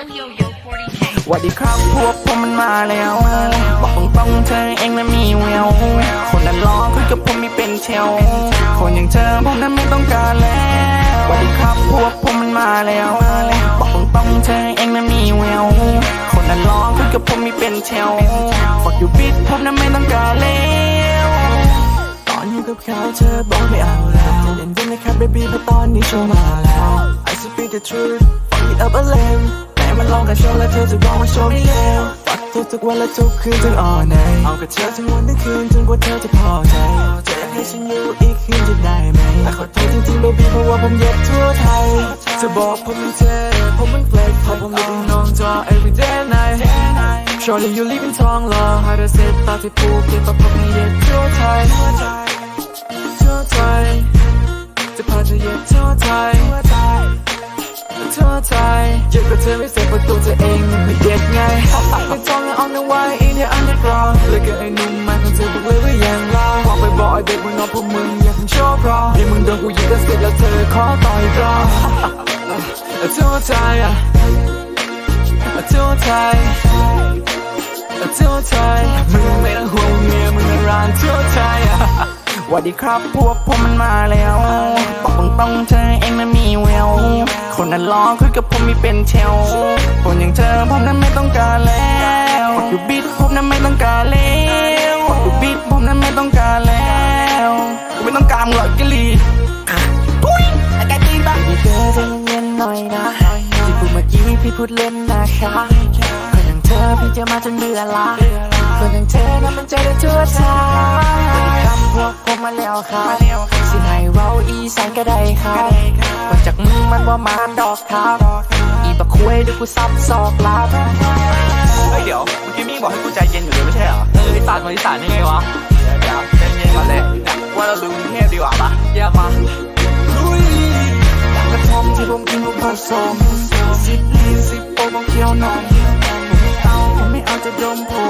วัสดีครับพวกผมมันมาแล้ว บอกตรงๆเธอเองนั้นมีแววคนนั้นล้อคุยกับผมไม่เป็นเชลคนอย่างเธอผมนั้นไม่ต้องการแล้ววัสดีครับพวกผมมันมาแล้วบอกตรงๆเธอเองนั้นมีแววคนนั้นล้อคุยกับผมไม่เป็นเชลฝักอยู่ปิดผมนั้นไม่ต้องการแล้วตอนอยู่กับเขาเธอบอกไม่เอาแล้วเย็นๆนะครับ baby เพราะตอนนี้โชว์มาแล้ว I speak the truth fuck it up a lame มันลองกับโชว์แล้วเธอจะบอกว่าโชว์ไม่เลวฟักทุกๆวันและทุกคืนทั้ง all night เอากับเธอทั้งวันทั้งคืนจนกว่าเธอจะพอใจจอให้ฉันอยู่อีกคืนจะได้ไหมแต่ขอโทษจริงๆ baby เพราะว่าผมเย็บทั่วไทยจะบอกผมเป็นเธอผมเป็นเฟลกเพราะผมอยู่น้องจอ every day night Surely you live in ทองหล่อ How to say ตาที่ผูกเก็บกับผมให้เย็บทั่วไทยทั่วไทยจะพาเธอเยียบทั่ว ไทยทั่วไทยเจ็บกับเธอไม่เสร็จประตูเธอเองไม่เด็ดไงไม่ต้องเลย on the way in the underground เลยกับไอ้หนุ่มมันของเธอบอกเลยว่าอยังรอบอกไปบอกไอ้เด็กมึงนอนพวกมึงอย่าทำโชว์พรอให้มึงโดนกูยิงก็เสร็จแล้วเธอขอต่อยรอทั่วไทยอะทั่วไททั่วไทมึงไม่ต้องห่วงเมียมึงนะร้านทั่วไทอะสวัสดีครับพวกผมมันมาแล้วบอกตรงเธอ คนนั้นล้อคุยกับผมไม่เป็นเชลคนอย่างเธอผมนั้นไม่ต้องการแล้วกดอยู่บิดผมนั้นไม่ต้องการแล้วกดอยู่บิดผมนั้นไม่ต้องการแล้วกูไม่ต้องการมึงหรอกกิลีอะปุ้ยไอ้แกตีนบ้างพี่เธอใจเย็นๆหน่อยนะที่พูดเมื่อกี้พี่พูดเล่นนะคะคนอย่างเธอพี่จะมาจนเบื่อละคนอย่างเธอนั้นมันใจได้ทั่วทางคำพวกผมมาแล้วครับสิให้เว้าอีสานก็ได้ครับว่าจากมึ งมันว่ามานดอกครับอีบักคุยดูกูซับซอกลับเฮ้ยเดี๋ยวเมื่อกี้มี่บอกให้กูใจเย็นอยู่เลยไม่ใช่เหรอเอออีสานมาอีสานนี่ไงวะเดี๋ยวเดี๋ยวใจเย็นก่อนเลยเนี่ยว่าเราลืมกรุงเทพดีกว่าปะแยกมาลุยอยากกระทอมที่ผมกินลูกผสมสิบลีสิบโปต้องเคี้ยวหน่อยผมไม่เอาผมไม่เอาจะดมผม